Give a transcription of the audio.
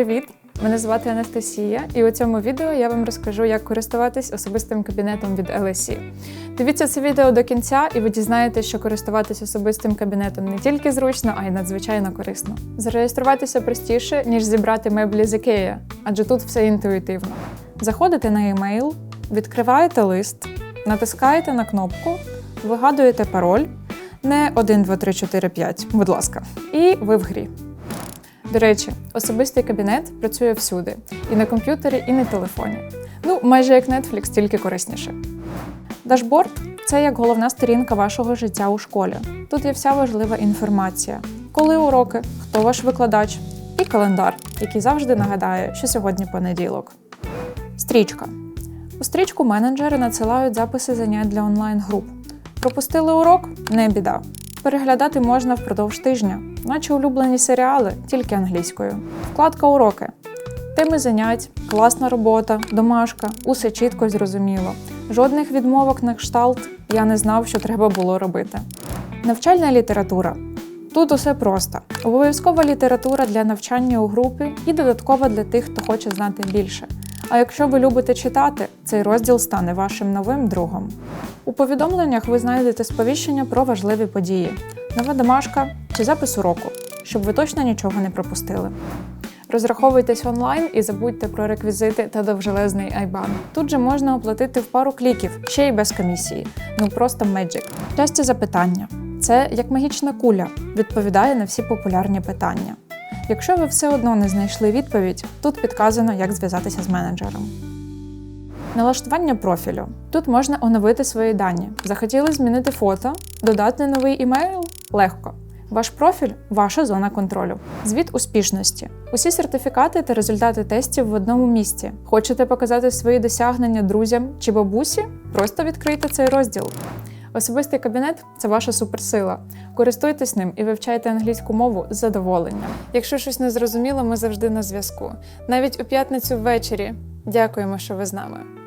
Привіт! Мене звати Анастасія, і у цьому відео я вам розкажу, як користуватись особистим кабінетом від LSE. Дивіться це відео до кінця, і ви дізнаєтесь, що користуватись особистим кабінетом не тільки зручно, а й надзвичайно корисно. Зареєструватися простіше, ніж зібрати меблі з IKEA, адже тут все інтуїтивно. Заходите на емейл, відкриваєте лист, натискаєте на кнопку, вигадуєте пароль. Не 1, 2, 3, 4, 5, будь ласка. І ви в грі. До речі, особистий кабінет працює всюди: і на комп'ютері, і на телефоні. Ну, майже як Netflix, тільки корисніше. Дашборд це як головна сторінка вашого життя у школі. Тут є вся важлива інформація: коли уроки, хто ваш викладач, і календар, який завжди нагадає, що сьогодні понеділок. Стрічка. У стрічку менеджери надсилають записи занять для онлайн-груп. Пропустили урок не біда. Переглядати можна впродовж тижня, наче улюблені серіали, тільки англійською. Вкладка уроки. Теми занять, класна робота, домашка, усе чітко й зрозуміло. Жодних відмовок на кшталт я не знав, що треба було робити. Навчальна література. Тут усе просто. Обов'язкова література для навчання у групі і додаткова для тих, хто хоче знати більше. А якщо ви любите читати, цей розділ стане вашим новим другом. У повідомленнях ви знайдете сповіщення про важливі події, нова домашка чи запис уроку, щоб ви точно нічого не пропустили. Розраховуйтесь онлайн і забудьте про реквізити та довжелезний айбан. Тут же можна оплатити в пару кліків, ще й без комісії. Ну просто меджик. Часті запитання. Це як магічна куля, відповідає на всі популярні питання. Якщо ви все одно не знайшли відповідь, тут підказано, як зв'язатися з менеджером. Налаштування профілю. Тут можна оновити свої дані. Захотіли змінити фото, додати новий імейл? Легко. Ваш профіль ваша зона контролю. Звіт успішності. Усі сертифікати та результати тестів в одному місці. Хочете показати свої досягнення друзям чи бабусі? Просто відкрийте цей розділ. Особистий кабінет це ваша суперсила. Користуйтесь ним і вивчайте англійську мову з задоволенням. Якщо щось не зрозуміло, ми завжди на зв'язку. Навіть у п'ятницю ввечері. Дякуємо, що ви з нами.